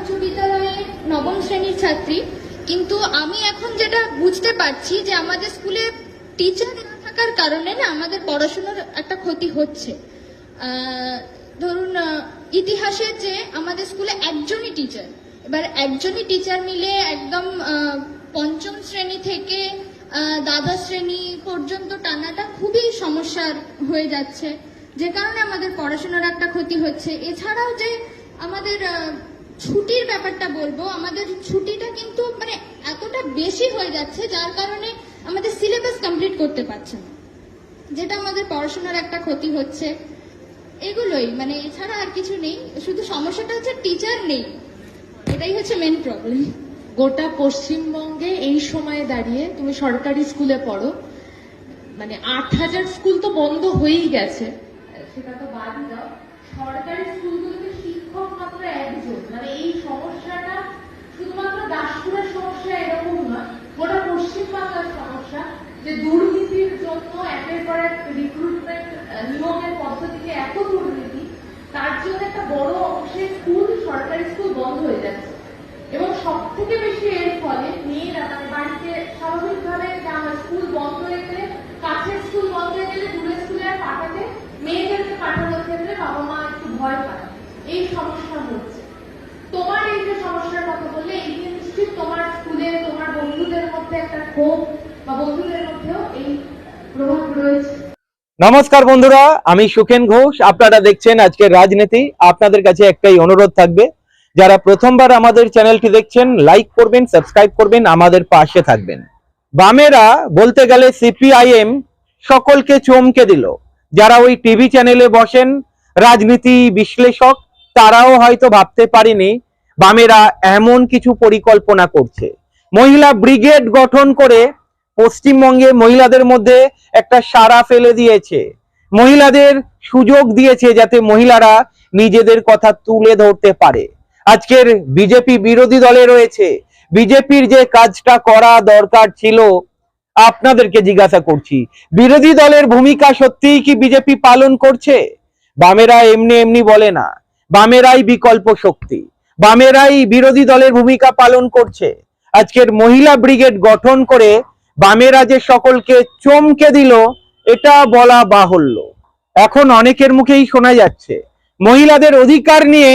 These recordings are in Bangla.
উচ্চ বিদ্যালয়ে নবম শ্রেণির ছাত্রী। কিন্তু আমি এখন যেটা বুঝতে পারছি যে আমাদের স্কুলে টিচার না থাকার কারণে না আমাদের পড়াশোনার একটা ক্ষতি হচ্ছে। ধরুন আহ, ইতিহাসের যে আমাদের স্কুলে একজনই টিচার এবার একজনই টিচার মিলে একদম পঞ্চম শ্রেণি থেকে দ্বাদশ শ্রেণি পর্যন্ত টানাটা খুবই সমস্যার হয়ে যাচ্ছে। যে কারণে আমাদের পড়াশোনার একটা ক্ষতি হচ্ছে। এছাড়াও যে আমাদের ছুটির ব্যাপারটা বলব। আমাদের ছুটিটা কিন্তু মানে এতটা বেশি হয়ে যাচ্ছে যার কারণে আমাদের সিলেবাস কমপ্লিট করতে পারছে না। যেটা আমাদের পড়াশোনার একটা ক্ষতি হচ্ছে। এগুলোই মানে এছাড়া আর কিছু নেই। শুধু সমস্যাটা হচ্ছে টিচার নেই। এটাই হচ্ছে মেন প্রবলেম গোটা পশ্চিমবঙ্গে এই সময়ে দাঁড়িয়ে তুমি সরকারি স্কুলে পড়ো মানে আট হাজার স্কুল তো বন্ধ হয়েই গেছে। সেটা তো বাদ দাও। সরকারি স্কুলগুলোতে শিক্ষক মাত্র একজন। মানে এই সমস্যাটা শুধুমাত্র দাসপুরের সমস্যা এরকম নয়, গোটা পশ্চিমবাংলার সমস্যা যে দুর্নীতির জন্য একের পর এক রিক্রুটমেন্ট নিয়োগের পদ্ধতিতে এত দুর্নীতি, তার জন্য একটা বড় অংশের স্কুল সরকারি স্কুল বন্ধ হয়ে যাচ্ছে। এবং সব থেকে বেশি এর ফলে মেয়েরা মানে বাড়িতে স্বাভাবিকভাবে যা- স্কুল বন্ধ হয়ে গেলে, কাছের স্কুল বন্ধ হয়ে গেলে দূরের স্কুলে আর পাঠাতে, মেয়েদেরকে পাঠানোর ক্ষেত্রে বাবা মা একটু ভয় পায়। সমস্যা হচ্ছে। তোমার এই যে সমস্যার কথা বললে, এই যে নিশ্চিত তোমার স্কুলে, তোমার বন্ধুদের মধ্যে একটা ক্ষোভ বা বন্ধুদের মধ্যেও এই প্রভাব রয়েছে। নমস্কার বন্ধুরা, আমি সুখেন ঘোষ। আপনারা দেখছেন আজকের রাজনীতি। আপনাদের কাছে একটাই অনুরোধ থাকবে, যারা প্রথমবার আমাদের চ্যানেলটি দেখছেন, লাইক করবেন, সাবস্ক্রাইব করবেন, আমাদের পাশে থাকবেন। বামেরা বলতে গেলে সিপিআইএম সকলকে চমকে দিল। যারা ওই টিভি চ্যানেলে বসেন, রাজনীতি বিশ্লেষক তারাও হয়তো ভাবতে পারেনি বামেরা এমন কিছু পরিকল্পনা করছে। মহিলা ব্রিগেড গঠন করে পশ্চিমবঙ্গে মহিলাদের মধ্যে একটা সাড়া ফেলে দিয়েছে। মহিলাদের সুযোগ দিয়েছে যাতে মহিলারা নিজেদের কথা তুলে ধরতে পারে। আজকের বিজেপি বিরোধী দলে রয়েছে। বিজেপির যে কাজটা করা দরকার ছিল, আপনাদেরকে জিজ্ঞাসা করছি, বিরোধী দলের ভূমিকা সত্যিই কি বিজেপি পালন করছে? বামেরা এমনি এমনি বলে না। বামেরাই বিকল্প শক্তি। বামেরাই বিরোধী দলের ভূমিকা পালন করছে। আজকের মহিলা ব্রিগেড গঠন করে বামেরা যে সকলকে চমকে দিল, এটা বলা বাহুল্য। এখন অনেকের মুখেই শোনা যাচ্ছে, মহিলাদের অধিকার নিয়ে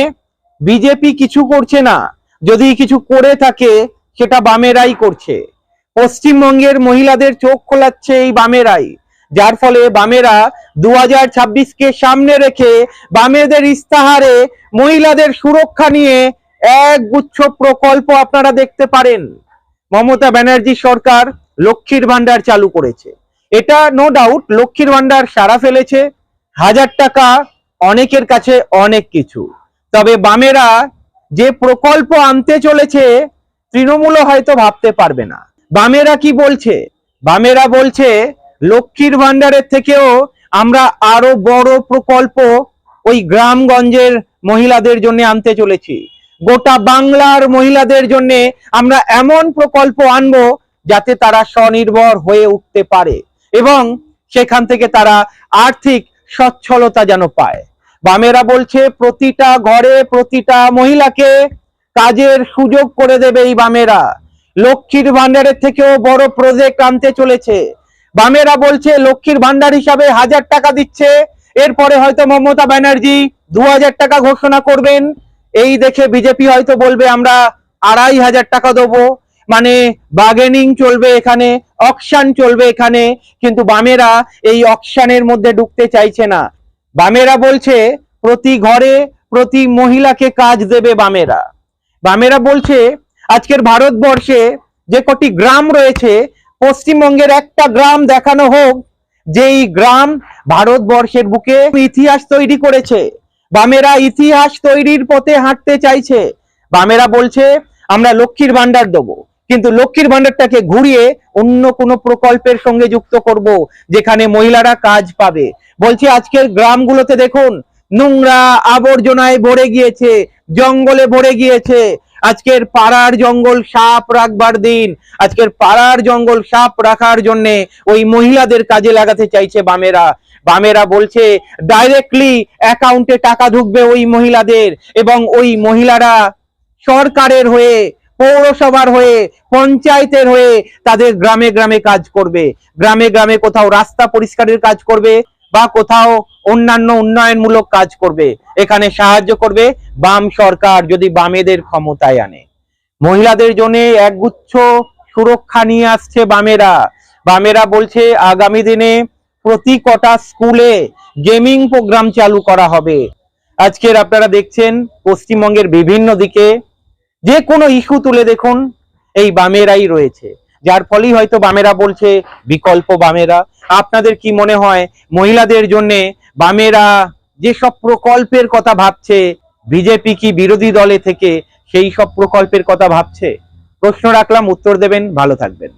বিজেপি কিছু করছে না। যদি কিছু করে থাকে, সেটা বামেরাই করছে। পশ্চিমবঙ্গের মহিলাদের চোখ খোলাচ্ছে এই বামেরাই। যার ফলে বামেরা দু ছাব্বিশকে সামনে রেখে বামেদের ইস্তাহারে মহিলাদের সুরক্ষা নিয়ে এক গুচ্ছ প্রকল্প আপনারা দেখতে পারেন। মমতা ব্যানার্জি সরকার লক্ষ্মীর ভান্ডার চালু করেছে। এটা নো ডাউট লক্ষ্মীর ভান্ডার সারা ফেলেছে। হাজার টাকা অনেকের কাছে অনেক কিছু। তবে বামেরা যে প্রকল্প আনতে চলেছে, তৃণমূলও হয়তো ভাবতে পারবে না। বামেরা কি বলছে? বামেরা বলছে লক্ষ্মীর ভান্ডারের থেকেও আমরা আরও বড় প্রকল্প ওই গ্রামগঞ্জের মহিলাদের জন্য আনতে চলেছি। গোটা বাংলার মহিলাদের জন্য আমরা এমন প্রকল্প আনব যাতে তারা স্বনির্ভর হয়ে উঠতে পারে এবং সেখান থেকে তারা আর্থিক সচ্ছলতা যেন পায়। বামেরা বলছে, প্রতিটা ঘরে প্রতিটা মহিলাকে কাজের সুযোগ করে দেবে এই বামেরা। লক্ষ্মীর ভান্ডারের থেকেও বড় প্রজেক্ট আনতে চলেছে। বামেরা বলছে লক্ষ্মীর ভান্ডার হিসাবে হাজার টাকা দিচ্ছে। এরপরে হয়তো মমতা ব্যানার্জি দু হাজার টাকা ঘোষণা করবেন। এই দেখে বিজেপি হয়তো বলবে, আমরা আড়াই হাজার টাকা দেবো। মানে বার্গেনিং চলবে এখানে অকশান চলবে এখানে, কিন্তু বামেরা এই অকশানের মধ্যে ঢুকতে চাইছে না। বামেরা বলছে, প্রতি ঘরে প্রতি মহিলাকে কাজ দেবে বামেরা। বামেরা বলছে, আজকের ভারতবর্ষে যে কটি গ্রাম রয়েছে পশ্চিমবঙ্গের একটা গ্রাম দেখানো হোক, যেই গ্রাম ভারতবর্ষের বুকে ইতিহাস তৈরি করেছে। বামেরা ইতিহাস তৈরির পথে হাঁটতে চাইছে। বামেরা বলছে, আমরা লক্ষ্মীর ভান্ডার দেবো। কিন্তু লক্ষ্মীর ভান্ডারটাকে ঘুরিয়ে অন্য কোনো প্রকল্পের সঙ্গে যুক্ত করব, যেখানে মহিলারা কাজ পাবে। বলছি, আজকের গ্রামগুলোতে দেখুন, নোংরা আবর্জনায় ভরে গিয়েছে, জঙ্গলে ভরে গিয়েছে। আজকের পাড়ার জঙ্গল সাপ রাখবার দিন। আজকের পাড়ার জঙ্গল সাপ রাখার জন্য ওই মহিলাদের কাজে লাগাতে চাইছে বামেরা। বামেরা বলছে ডাইরেক্টলি অ্যাকাউন্টে টাকা ঢুকবে ওই মহিলাদের এবং ওই মহিলারা সরকারের হয়ে, পৌরসভার হয়ে, পঞ্চায়েতের হয়ে তাদের গ্রামে গ্রামে কাজ করবে। গ্রামে গ্রামে কোথাও রাস্তা পরিষ্কারের কাজ করবে। বা কোথাও অন্যান্য উন্নয়নমূলক কাজ করবে, এখানে সাহায্য করবে বাম সরকার যদি বামেদের ক্ষমতায় আনে। মহিলাদের জন্য একগুচ্ছ সুরক্ষা নিয়ে আসছে বামেরা। বামেরা বলছে, আগামী দিনে প্রতি কটা স্কুলে গেমিং প্রোগ্রাম চালু করা হবে। আজকের আপনারা দেখছেন, পশ্চিমবঙ্গের বিভিন্ন দিকে যে কোনো ইস্যু তুলে দেখুন, এই বামেরাই রয়েছে। যার ফলেই হয়তো বামেরা বলছে, বিকল্প বামেরা। আপনাদের কি মনে হয়, মহিলাদের জন্য বামেরা যেসব প্রকল্পের কথা ভাবছে, বিজেপি কি বিরোধী দলে থেকে সেই সব প্রকল্পের কথা ভাবছে? প্রশ্ন রাখলাম, উত্তর দেবেন, ভালো থাকবেন।